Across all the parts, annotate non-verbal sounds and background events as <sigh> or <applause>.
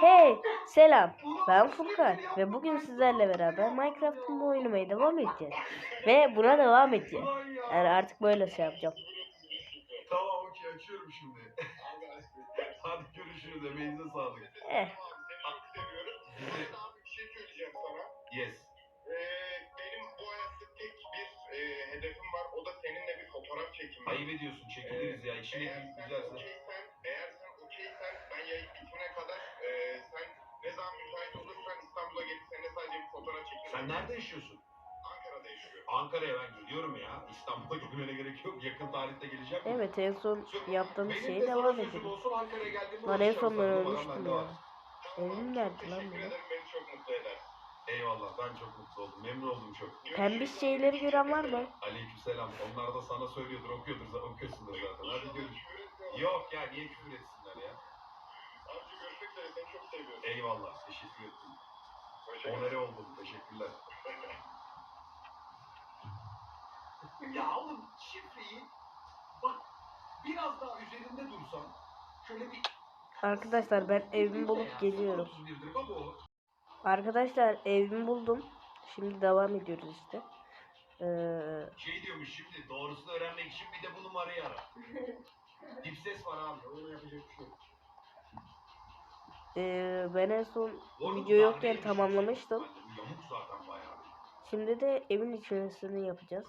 Hey, selam. Ben Furkan ve bugün sizlerle beraber Minecraft'ın bu oynamaya devam edeceğiz. Ve buna devam edeceğiz. Yani artık böyle şey yapacağım. Tamam okey açıyorum şimdi. <laughs> Hadi görüşürüz emeğinize sağlık. Eh, Size- bir şey söyleyeceğim sana. Yes. Ee, benim bu hayatta tek bir e, hedefim var. O da seninle bir fotoğraf çekimi. Ayıp ediyorsun çekiliriz ya. İşin Eğer hep sen güzelse. okeysen, eğer Sen nerede yaşıyorsun? Ankara'da yaşıyorum. Ankara'ya ben geliyorum ya. İstanbul'a <laughs> gelmene gerek yok. Yakın tarihte geleceğim. evet en son yaptığımız Benim şeye de sana devam sözüm edelim. olsun Ankara'ya geldiğimde Lan en uğraşacağım son ben sana. Ölmüştüm bende ya. Evim nerede lan Teşekkür ederim beni çok mutlu eder. Eyvallah ben çok mutlu oldum. Memnun oldum çok. Pembiş şeyleri gören var mı? Aleykümselam. Onlar da sana söylüyordur, okuyordur, okuyorsundur zaten. Hadi görüş. Yok ya niye küfür etsinler ya? Amca görüşmek üzere seni çok seviyorum. Eyvallah. Teşekkür ettim. Onere oldum. Teşekkürler. ya oğlum şifreyi bak biraz daha üzerinde dursan şöyle bir Arkadaşlar ben evimi bulup geliyorum. Arkadaşlar evimi buldum. Şimdi devam ediyoruz işte. Ee, Şey diyormuş şimdi doğrusunu öğrenmek için bir de bu numarayı ara. <laughs> Dip ses var abi. Ona yapacak bir şey yok. Ee, ben en son video yokken tamamlamıştım. Şimdi de evin içerisini yapacağız.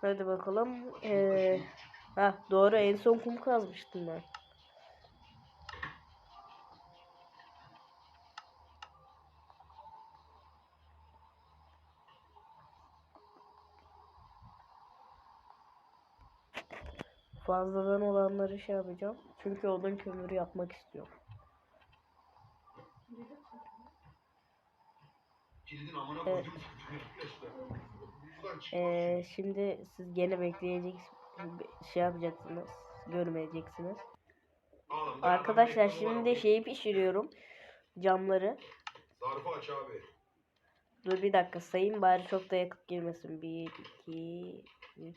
Hadi bakalım. Ee, ha doğru en son kum kazmıştım ben. Fazladan olanları şey yapacağım. Çünkü odun kömürü yapmak istiyorum. Evet. Ee, şimdi siz gene bekleyeceksiniz. Şey yapacaksınız. Görmeyeceksiniz. Arkadaşlar şimdi numaramı- şeyi pişiriyorum. Camları. Zarfı aç abi. Dur bir dakika sayayım bari çok da yakıt girmesin. 1, 2, 3,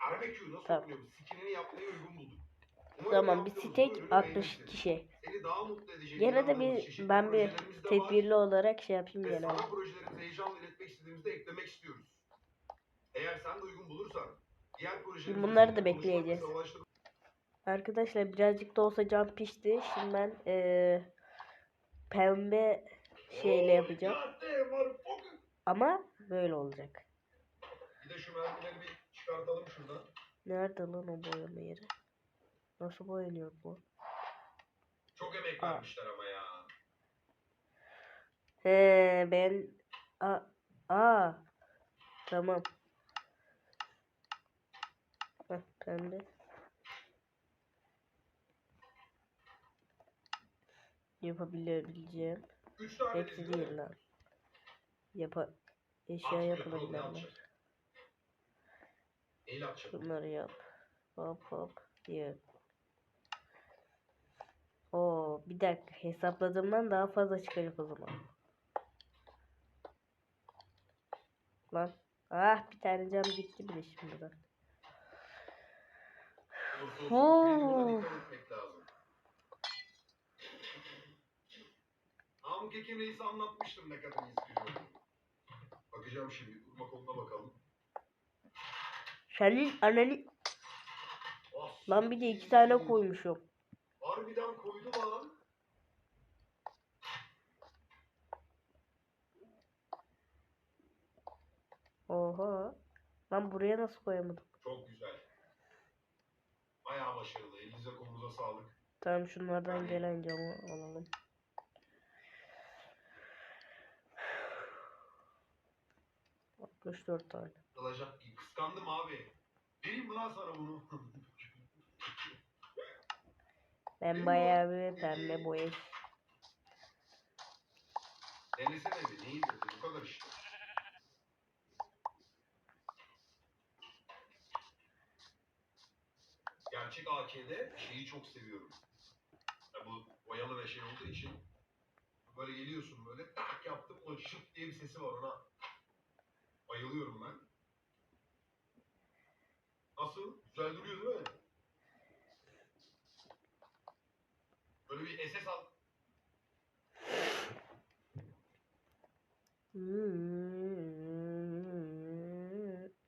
Arabeskü nasıl Tamam. okunuyor? Skinini yapmaya uygun bulduk. Umarım Tamam bir yaptığımız bu stek ürünü 62 beğenirsiniz. Seni daha mutlu edecek Gene de bir ben bir tedbirli olarak şey yapayım gene. sana projelerimizi heyecanla iletmek istediğimizde eklemek istiyoruz. Eğer sen de uygun bulursan diğer projelerimizi bunları da bekleyeceğiz. Arkadaşlar birazcık da olsa cam pişti. Şimdi ben eee, pembe şeyle yapacağım. Ama böyle olacak. Bir de şu mermileri bir çıkartalım şuradan. Nerede lan o boyama yeri? Nasıl boyanıyor bu? Çok emek Aa. vermişler ama ya. He ben a a tamam. Heh, pembe. Yapabilebileceğim. Üç tane Hepsi değil lan. Yapa eşya At, yapılabilenler. Bunları yap. Hop hop. Diye. Oo bir dakika hesapladığımdan daha fazla çıkacak o zaman. Lan. Ah bir tane cam gitti bile. Olsun, olsun. Oo. Buna dikkat etmek lazım. Namık Ekim Reis'e anlatmıştım ne kadar iyi istiyorum. Bakacağım şimdi. Kurma koluna bakalım. Ananı... Ah, Lan bir de iki tane koymuşum. Harbiden koydu lan. Oha. Lan buraya nasıl koyamadım? Çok güzel. Bayağı başarılı. Elinize kolunuza sağlık. Tamam şunlardan gelen camı alalım. <sighs> Altmış dört tane. Alacak. Kıskandım abi. Vereyim mi lan sana bunu? Ben bayağı bir pembe boya. Denesene bir. Neyi dedi? Bu kadar işte. Gerçek AK'de şeyi çok seviyorum. Ya bu boyalı ve şey olduğu için böyle geliyorsun böyle tak yaptım o şık diye bir sesi var ona. Bayılıyorum ben. Nasıl? Güzel duruyor değil mi? Böyle bir SS al.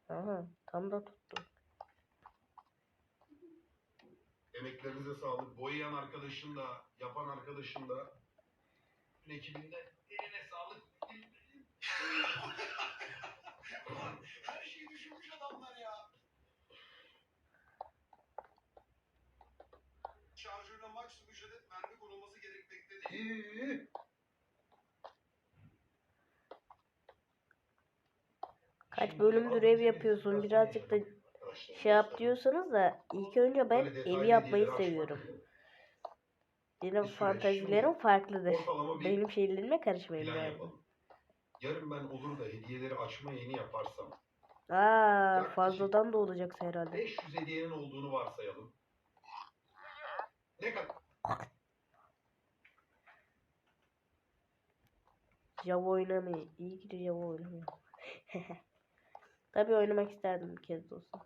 Aha tam da tuttu. Emeklerinize sağlık. Boyayan arkadaşın da, yapan arkadaşın da, bütün ekibinde gerekmektedir. Kaç bölümdür ev yapıyorsun birazcık da şey yap diyorsanız da ilk önce ben evi yapmayı seviyorum. Benim fantazilerim farklıdır. Benim şeylerime karışmayın yani. Yarın ben olur da hediyeleri açma yeni yaparsam Aa fazladan da olacaksa herhalde. 500 hediyenin olduğunu varsayalım. Ne kadar? Java oynamayı. İyi ki de Java oynamıyor. <laughs> Tabii oynamak isterdim bir kez de olsa.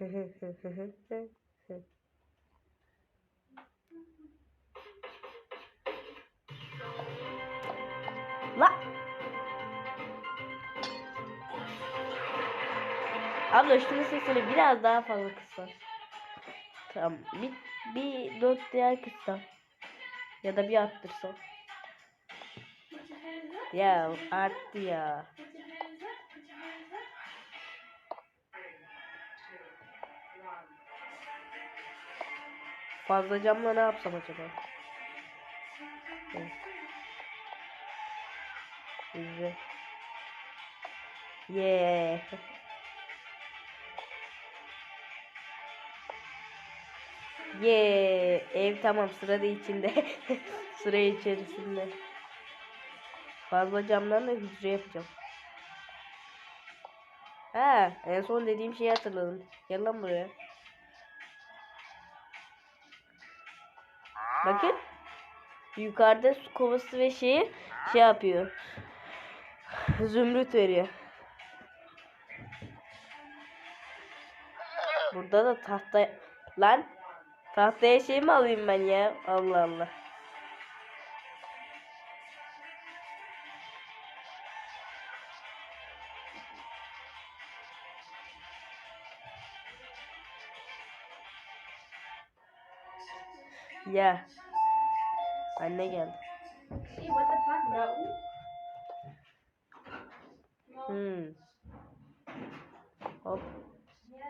<laughs> La. Abla şunun sesini biraz daha fazla kısa. Tamam. Bir, bir dört diğer kısa. Ya da bir up. Ya arttı ya. Fazla camla ne yapsam acaba? Güzel. Yeah. Yeah. Ev tamam sırada içinde. <laughs> Sıra içerisinde. Fazla camdan da hücre yapacağım. Ha, en son dediğim şeyi hatırladım. Gel lan buraya. Bakın. Yukarıda su kovası ve şeyi şey yapıyor. Zümrüt veriyor. Burada da tahta lan tahtaya şey mi alayım ben ya? Allah Allah. Ya. Anne geldi. Hmm. Hop.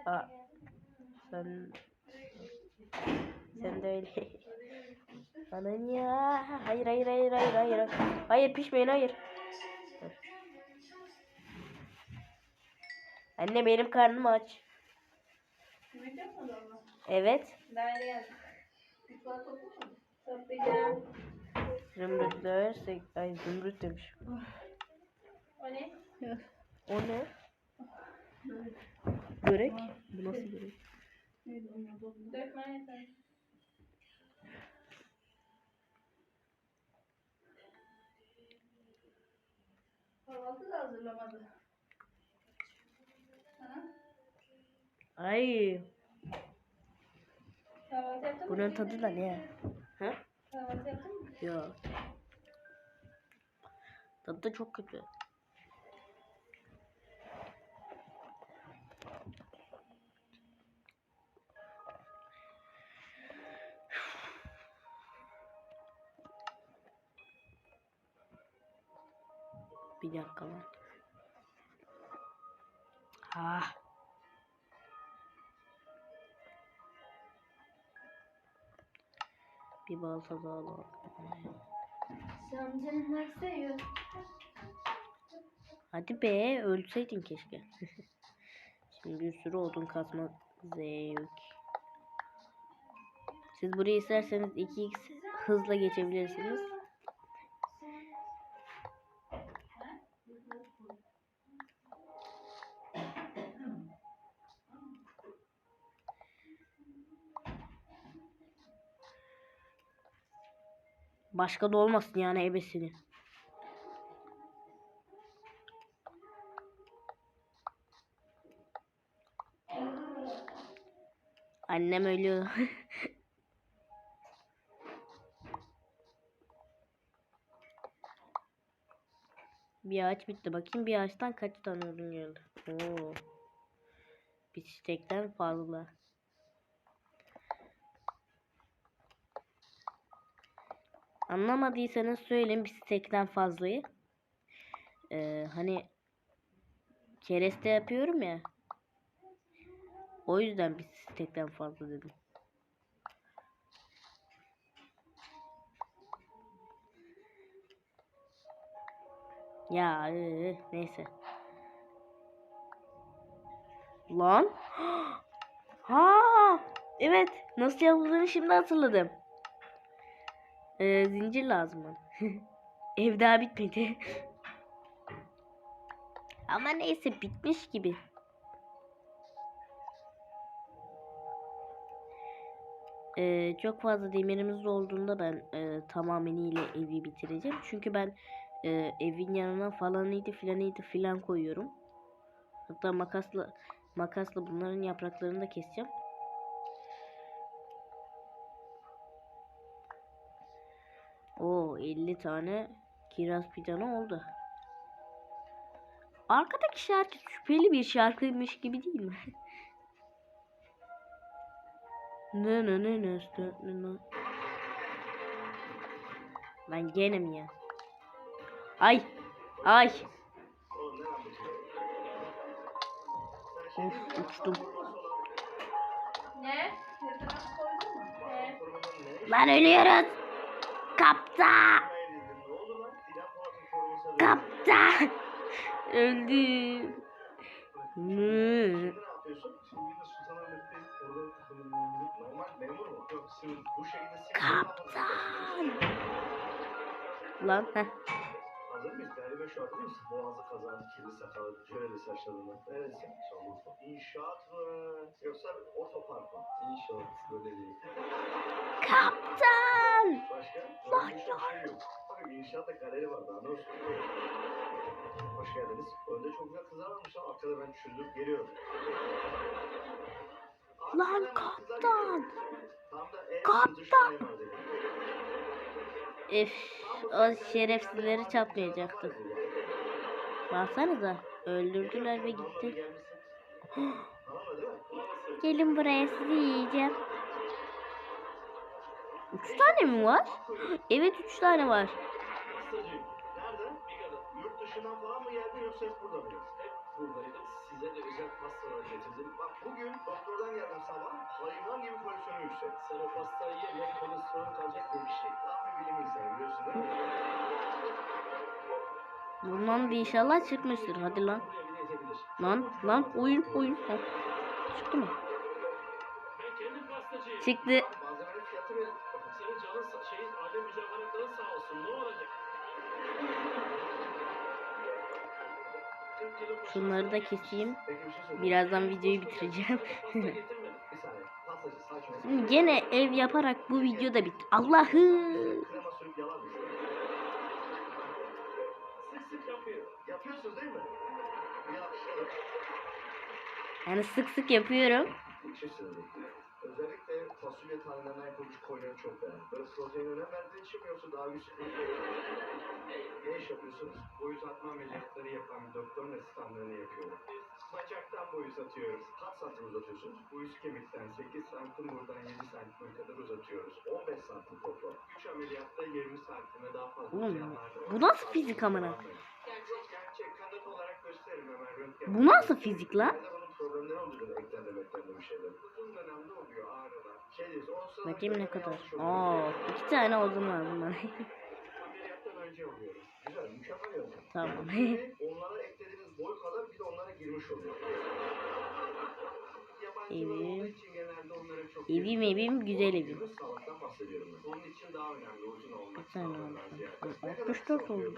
Aa. Sen sen de öyle. <laughs> Anan ya. Hayır hayır hayır hayır hayır. Hayır pişmeyin hayır. Anne benim karnım aç. Mu da mı? Evet. Nerede yazdık? Bir tuvalet topu mu? Toplayacağım. Zümrütler. sek- Ay zümrüt demiş. O ne? O ne? Börek. Bu nasıl börek? Dört tane yeter. Kahvaltı da hazırlamadı. Ha? Ay. Kahvaltı yaptın mı? Bunun tadı da ne? Ha? Kahvaltı yaptın mı? Ya. Tadı da çok kötü. Bir dakika lan. Ah. Bir balta daha you. Hadi be ölseydin keşke. <laughs> Şimdi bir sürü odun kasma zevk. Siz burayı isterseniz 2x hızla geçebilirsiniz. Başka da olmasın yani ebesini. Annem ölüyor. <laughs> bir ağaç bitti. Bakayım bir ağaçtan kaç tane ürün geldi. Oo. Bir çiçekten fazla. Anlamadıysanız söyleyin bir stekten fazlayı. Ee, hani kereste yapıyorum ya. O yüzden bir stekten fazla dedim. Ya ee, neyse. Lan. <gasps> Ha, evet. Nasıl yapıldığını şimdi hatırladım. Ee, zincir lazım bana. <laughs> Ev daha bitmedi. <laughs> Ama neyse bitmiş gibi. Ee, çok fazla demirimiz olduğunda ben e, tamamıyla evi bitireceğim. Çünkü ben e, evin yanına falanıydı filanıydı filan koyuyorum. Hatta makasla makasla bunların yapraklarını da keseceğim. O 50 tane kiraz fidanı oldu. Arkadaki şarkı şüpheli bir şarkıymış gibi değil mi? Ne ne ne ne ne ne gene mi ya? Ay. Ay. Of uçtum. Ne? Lan ölüyoruz. Kaptan. Kaptan. Öldüm. Mı? Kaptan. Lan heh. Hazır mıyız? Galiba şu? Boğazı kazandı, kirli sakalı, şöyle saçlarından. Şanlıurfa. İnşaat mı? Yoksa otopark mı? İnşaat, böyle değil. Kaptan. Yok. Bakın inşaatta galeri var daha ne olsun. Hoş geldiniz. Önde çok güzel kızlar varmış ama arkada ben çözdüm. Geliyorum. Lan kaptan. Kaptan. Ef, o şerefsizleri çatmayacaktı. Baksanıza öldürdüler ve gitti. Gelin buraya sizi yiyeceğim. Üç tane mi var? Evet üç tane var. Dışından falan mı geldin yoksa hep burada mıydın? Hep buradaydım. Size de özel pastalar getirdim. Bak bugün doktordan geldim sabah. Hayvan gibi koleksiyonu yüksek. Sen o pastayı ye. Kalacak bir şey. Tam bir bilim insanı? Bundan da inşallah çıkmıştır. Hadi lan. Lan lan oyun oyun. Çıktı mı? Çıktı. Şunları da keseyim. Şey. Birazdan videoyu bitireceğim. Şimdi gene ev yaparak bu video da bitti. Allah'ım. Yani sık sık yapıyorum. Özellikle fasulye tanelerinden yapılmış koyunu çok beğendim. Böyle protein önem verdiğin için yoksa daha güçlü Ne iş yapıyorsunuz? Boyut atma ameliyatları yapan bir doktorun asistanlığını yapıyorum. Bacaktan boyut atıyoruz. Kaç santim uzatıyorsunuz? Üst kemikten 8 santim buradan 7 santime kadar uzatıyoruz. 15 santim toplam. 3 ameliyatta 20 santime daha fazla Oğlum, bu nasıl fizik amına? Gerçek gerçek kanıt olarak gösteririm hemen röntgen. Bu nasıl fizik lan? Bir de problemleri oluyor. Eklerde meklerde bir şeyler. Uzun dönemde oluyor ağrılar. Şey diyorsun 10 sene Bakayım ne kadar. oluyor. Oo, iki tane odun bana. <laughs> Ameliyattan önce oluyoruz. Güzel, mükemmel yöntem. tamam. Onlara eklediğiniz oluyor. Evim. olduğu için genelde onlara çok Evim girmiyorum. evim güzel evim. Sağlıktan bahsediyorum ben. Onun için daha önemli uzun olmak. Bir tane sağlığından olsun. ziyade. Hı, Ne kadar 64 kısa oldu. oluyor